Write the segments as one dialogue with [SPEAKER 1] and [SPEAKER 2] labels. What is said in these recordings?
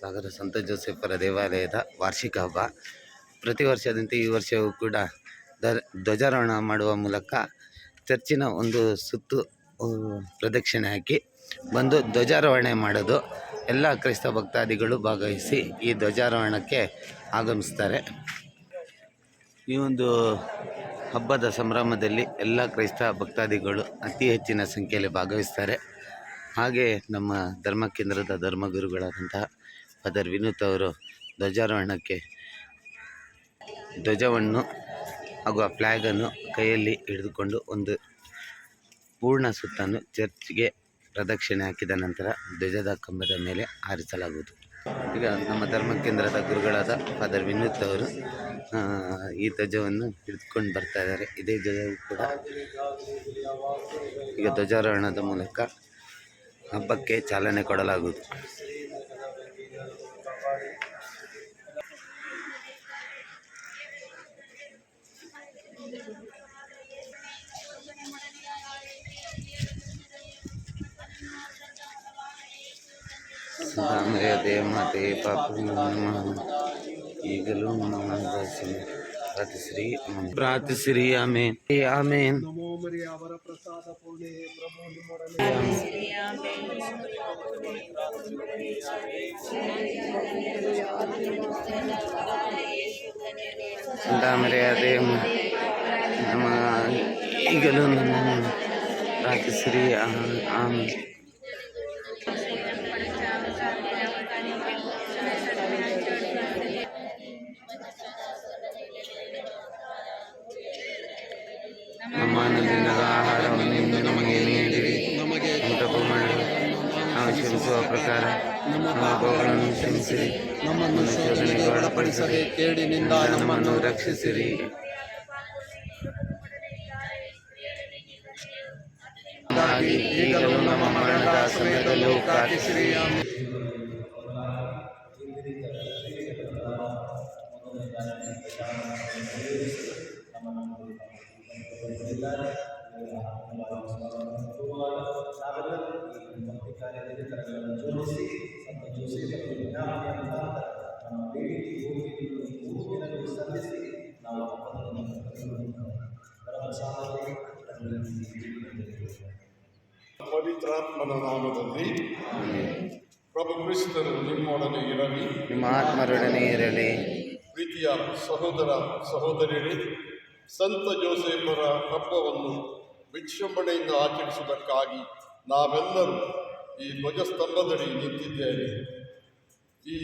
[SPEAKER 1] ಸಾಗರ ಸಂತ ಜೋಸೆಫರ ದೇವಾಲಯದ ವಾರ್ಷಿಕ ಹಬ್ಬ. ಪ್ರತಿ ವರ್ಷದಂತೆ ಈ ವರ್ಷವೂ ಕೂಡ ಧ್ವಜಾರೋಹಣ ಮಾಡುವ ಮೂಲಕ ಚರ್ಚಿನ ಒಂದು ಸುತ್ತು ಪ್ರದಕ್ಷಿಣೆ ಹಾಕಿ ಬಂದು ಧ್ವಜಾರೋಹಣೆ ಮಾಡೋದು ಎಲ್ಲ ಕ್ರೈಸ್ತ ಭಕ್ತಾದಿಗಳು ಭಾಗವಹಿಸಿ ಈ ಧ್ವಜಾರೋಹಣಕ್ಕೆ ಆಗಮಿಸ್ತಾರೆ. ಈ ಒಂದು ಹಬ್ಬದ ಸಂಭ್ರಮದಲ್ಲಿ ಎಲ್ಲ ಕ್ರೈಸ್ತ ಭಕ್ತಾದಿಗಳು ಅತಿ ಹೆಚ್ಚಿನ ಸಂಖ್ಯೆಯಲ್ಲಿ ಭಾಗವಹಿಸ್ತಾರೆ. ಹಾಗೆ ನಮ್ಮ ಧರ್ಮ ಕೇಂದ್ರದ ಧರ್ಮಗುರುಗಳಾದಂತಹ ಫಾದರ್ ವಿನೂತ್ ಅವರು ಧ್ವಜಾರೋಹಣಕ್ಕೆ ಧ್ವಜವನ್ನು ಹಾಗೂ ಆ ಫ್ಲ್ಯಾಗನ್ನು ಕೈಯಲ್ಲಿ ಹಿಡಿದುಕೊಂಡು ಒಂದು ಪೂರ್ಣ ಸುತ್ತನ್ನು ಚರ್ಚ್ಗೆ ಪ್ರದಕ್ಷಿಣೆ ಹಾಕಿದ ನಂತರ ಧ್ವಜದ ಕಂಬದ ಮೇಲೆ ಹಾರಿಸಲಾಗುವುದು. ಈಗ ನಮ್ಮ ಧರ್ಮ ಕೇಂದ್ರದ ಗುರುಗಳಾದ ಫಾದರ್ ವಿನೂತ್ ಅವರು ಈ ಧ್ವಜವನ್ನು ಹಿಡಿದುಕೊಂಡು ಬರ್ತಾ ಇದ್ದಾರೆ. ಇದೇ ಧ್ವಜವು ಕೂಡ ಈಗ ಧ್ವಜಾರೋಹಣದ ಮೂಲಕ ಹಬ್ಬಕ್ಕೆ ಚಾಲನೆ ಕೊಡಲಾಗುವುದು.
[SPEAKER 2] తామ్రదేమ తే పాపు ఈగలు దర్శన
[SPEAKER 1] ప్రతిశ్రీ ప్రాతిశ్రీ ఆమె ఆమె తామ్రదేమ ఈగలు ప్రాతిశ్రీ ఆమె ಅನುದಿನದ ಆಹಾರವನ್ನು ನಮಗೆ ನೀಡಿರಿ
[SPEAKER 2] ನಮಗೆ
[SPEAKER 1] ಊಟಕ್ಕೂ ಮಾಡಿ ನಾವು ಕ್ಷಮಿಸುವ ಪ್ರಕಾರ ನಮ್ಮ ಪಾಪಗಳನ್ನು ಕ್ಷಮಿಸಿರಿ
[SPEAKER 2] ನಮ್ಮನ್ನು ಶೋಧನೆಗೆ ಒಳಪಡಿಸದೆ ಕೇಡಿನಿಂದ
[SPEAKER 1] ನಮ್ಮನ್ನು ರಕ್ಷಿಸಿರಿ ಈಗಲೂ ನಮ್ಮ ಮರಣದ ಸಮಯದಲ್ಲೂ ಪ್ರಾರ್ಥಿಸಿರಿ
[SPEAKER 2] ಆಮೆನ್.
[SPEAKER 3] ಪವಿತ್ರಾತ್ಮನ ನಾಮದಲ್ಲಿ ಪ್ರಭು ಕ್ರಿಸ್ತರು ನಿಮ್ಮೊಡನೆ ಇರಲಿ
[SPEAKER 1] ನಿಮ್ಮ ಆತ್ಮರೊಡನೆ ಇರಲಿ
[SPEAKER 3] ಪ್ರೀತಿಯ ಸಹೋದರ ಸಹೋದರಿಯರೇ ಸಂತ ಜೋಸೆಫರ ಹಬ್ಬವನ್ನು ವಿಜೃಂಭಣೆಯಿಂದ ಆಚರಿಸುವುದಕ್ಕಾಗಿ ನಾವೆಲ್ಲರೂ ಈ ಧ್ವಜಸ್ತಂಭದಡಿ ನಿಂತಿದ್ದೇವೆ ಈ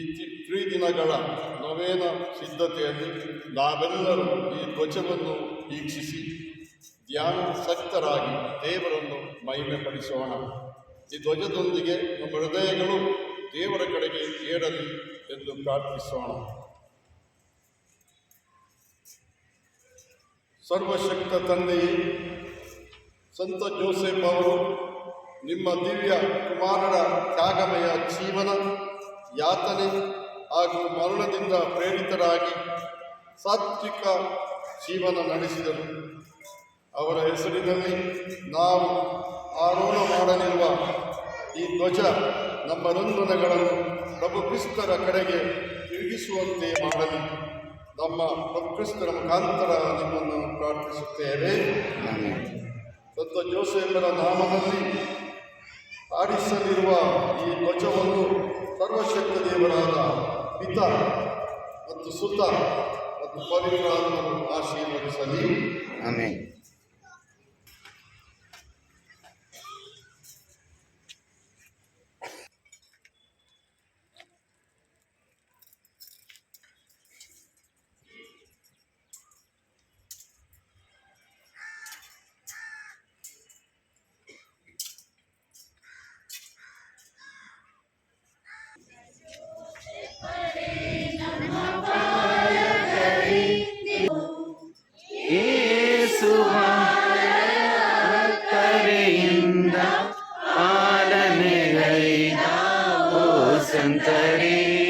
[SPEAKER 3] ತ್ರಿದಿನಗಳ ನವೇನ ಸಿದ್ಧತೆಯಲ್ಲಿ ನಾವೆಲ್ಲರೂ ಈ ಧ್ವಜವನ್ನು ವೀಕ್ಷಿಸಿ, ಧ್ಯಾನ ಸಕ್ತರಾಗಿ ದೇವರನ್ನು ಮಹಿಮೆಪಡಿಸೋಣ. ಈ ಧ್ವಜದೊಂದಿಗೆ ನಮ್ಮ ಹೃದಯಗಳು ದೇವರ ಕಡೆಗೆ ಏರಲಿ ಎಂದು ಪ್ರಾರ್ಥಿಸೋಣ. ಸರ್ವಶಕ್ತ ತಂದೆಯೇ, ಸಂತ ಜೋಸೆಫ್ ಅವರು ನಿಮ್ಮ ದಿವ್ಯ ಕುಮಾರರ ತ್ಯಾಗಮಯ ಜೀವನ ಯಾತನೆ ಹಾಗೂ ಮರಣದಿಂದ ಪ್ರೇರಿತರಾಗಿ ಸಾತ್ವಿಕ ಜೀವನ ನಡೆಸಿದರು. ಅವರ ಹೆಸರಿನಲ್ಲಿ ನಾವು ಆರೋಹಣ ಮಾಡಲಿರುವ ಈ ಧ್ವಜ ನಮ್ಮ ರಂಧನಗಳನ್ನು ಪ್ರಭು ಕ್ರಿಸ್ತರ ಕಡೆಗೆ ತಿರುಗಿಸುವಂತೆ ಮಾಡಲಿ. ನಮ್ಮ ಪ್ರಭು ಕ್ರಿಸ್ತರ ಮುಖಾಂತರ ನಿಮ್ಮನ್ನು ಪ್ರಾರ್ಥಿಸುತ್ತೇವೆ. ಸಂತ ಜೋಸೆಫರ ನಾಮದಲ್ಲಿ ಆಡಿಸಲಿರುವ ಈ ಧ್ವಜವನ್ನು ಸರ್ವಶಕ್ತ ದೇವರಾದ ಪಿತ ಮತ್ತು ಸುತ ಮತ್ತು ಪವಿತ್ರ ಆಶೀರ್ವದಿಸಲಿ.
[SPEAKER 1] ಆಮೇಲೆ ಸಂತರೇ